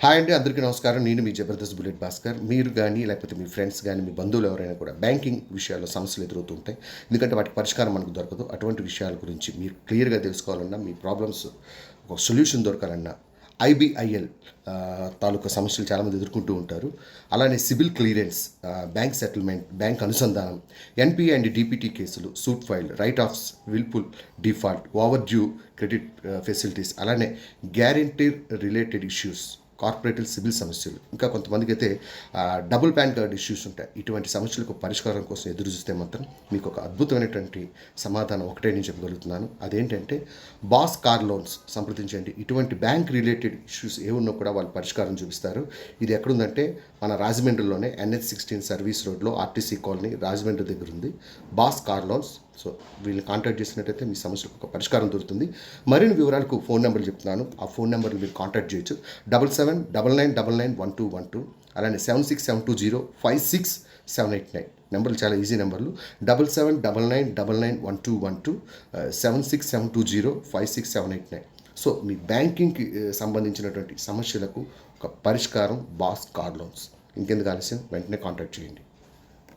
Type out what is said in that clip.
Hi అండి అందరికీ నమస్కారం. నేను మీ జబర్దస్త్ బుల్లెట్ భాస్కర్. మీరు కానీ లేకపోతే మీ ఫ్రెండ్స్ కానీ మీ బంధువులు ఎవరైనా కూడా బ్యాంకింగ్ విషయాల్లో సమస్యలు ఎదురవుతుంటాయి ఎందుకంటే వాటికి పరిష్కారం మనకు దొరకదు అటువంటి విషయాల గురించి మీరు క్లియర్గా తెలుసుకోవాలన్నా మీ ప్రాబ్లమ్స్ ఒక సొల్యూషన్ దొరకాలన్నా ఐబిఐఎల్ తాలూకా సమస్యలు చాలామంది ఎదుర్కొంటూ ఉంటారు. అలానే CIBIL clearance bank settlement bank అనుసంధానం ఎన్పి అండ్ డిపిటీ కేసులు suit file right offs wilful default over due credit facilities అలానే guarantee related issues corporative CIBIL సమస్యలు. ఇంకా కొంతమందికి అయితే డబుల్ ప్యాన్ కార్డ్ ఇష్యూస్ ఉంటాయి. ఇటువంటి సమస్యలకు పరిష్కారం కోసం ఎదురు చూస్తే మాత్రం మీకు ఒక అద్భుతమైనటువంటి సమాధానం ఒకటే నేను చెప్పగలుగుతున్నాను. అదేంటంటే బాస్ కార్ లోన్స్ సంప్రదించండి. ఇటువంటి బ్యాంక్ రిలేటెడ్ ఇష్యూస్ ఏమున్నా కూడా వాళ్ళు పరిష్కారం చూపిస్తారు. ఇది ఎక్కడుందంటే మన రాజమండ్రిలోనే ఎన్హెచ్ సిక్స్టీన్ సర్వీస్ రోడ్లో ఆర్టీసీ కాలనీ రాజమండ్రి దగ్గర ఉంది బాస్ కార్ లోన్స్ సో వీళ్ళని కాంటాక్ట్ చేసినట్టయితే మీ సమస్యకు ఒక పరిష్కారం దొరుకుతుంది. మరిన్ని వివరాలకు ఫోన్ నెంబర్లు చెప్తున్నాను. ఆ ఫోన్ నెంబర్ని మీరు కాంటాక్ట్ చేయొచ్చు. Double seven double nine double nine one two one two అలానే seven six seven two zero five six seven eight nine. నెంబర్లు చాలా ఈజీ నెంబర్లు. Double seven double nine double nine one two one two seven six seven two zero five six seven eight nine. So మీ బ్యాంకింగ్కి సంబంధించినటువంటి సమస్యలకు ఒక పరిష్కారం boss car loans. ఇంకెందుకు ఆలస్యం? వెంటనే కాంటాక్ట్ చేయండి.